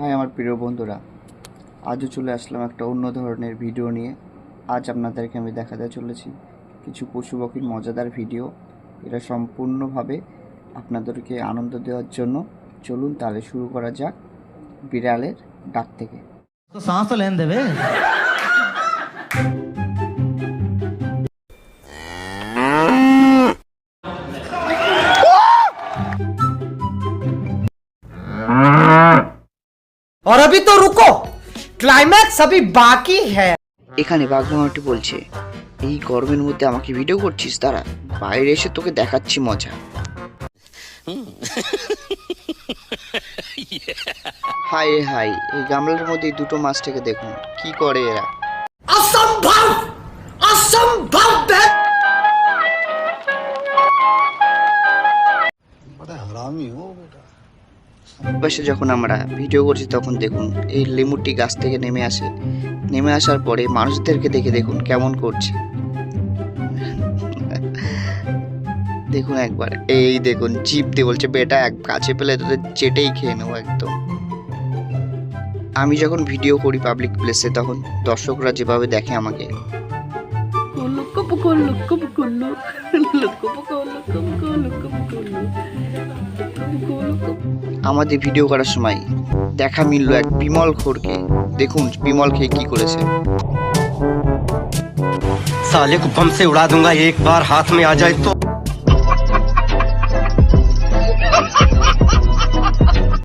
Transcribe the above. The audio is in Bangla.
হাই আমার প্রিয় বন্ধুরা, আজও চলে আসলাম একটা অন্য ধরনের ভিডিও নিয়ে। আজ আপনাদেরকে আমি দেখাতে চলেছি কিছু পশু পাখির মজাদার ভিডিও এরা সম্পূর্ণভাবে আপনাদেরকে আনন্দ দেওয়ার জন্য চলুন তাহলে শুরু করা যাক বিড়ালের ডাক থেকে। শ্বাস লেন দেবে? अभी तो रुको क्लाइमैक्स अभी बाकी है এখানে বাঘমামাটি বলছে এই গরমের মধ্যে আমাকে ভিডিও করছিস তারা বাইরে এসে তোকে দেখাচ্ছি মজা হাই রে হাই এই গামলার মধ্যে এই দুটো মাছটাকে দেখুন কি করে এরা असंभव असंभव পাশে যখন আমরা ভিডিও করছি, তখন দেখুন এই লেমুরটি গাছ থেকে নেমে আসে। নেমে আসার পরে মানুষদেরকে দেখে দেখুন কেমন করছে। দেখুন একবার, এই দেখুন জিপ দিয়ে বলছে, বেটা, এক কাছে পেলে তোদের চেটেই খেয়ে নেব একদম। আমি যখন ভিডিও করি পাবলিক প্লেসে তখন দর্শকরা যেভাবে দেখে আমাকে। poco loco poco loco poco loco poco loco poco loco loco আমাদের ভিডিও করার সময় দেখা মিললো এক বিমল খোরকে দেখুন বিমল খেয়ে কি করেছে साले को बम से उड़ा दूंगा एक बार हाथ में आ जाए तो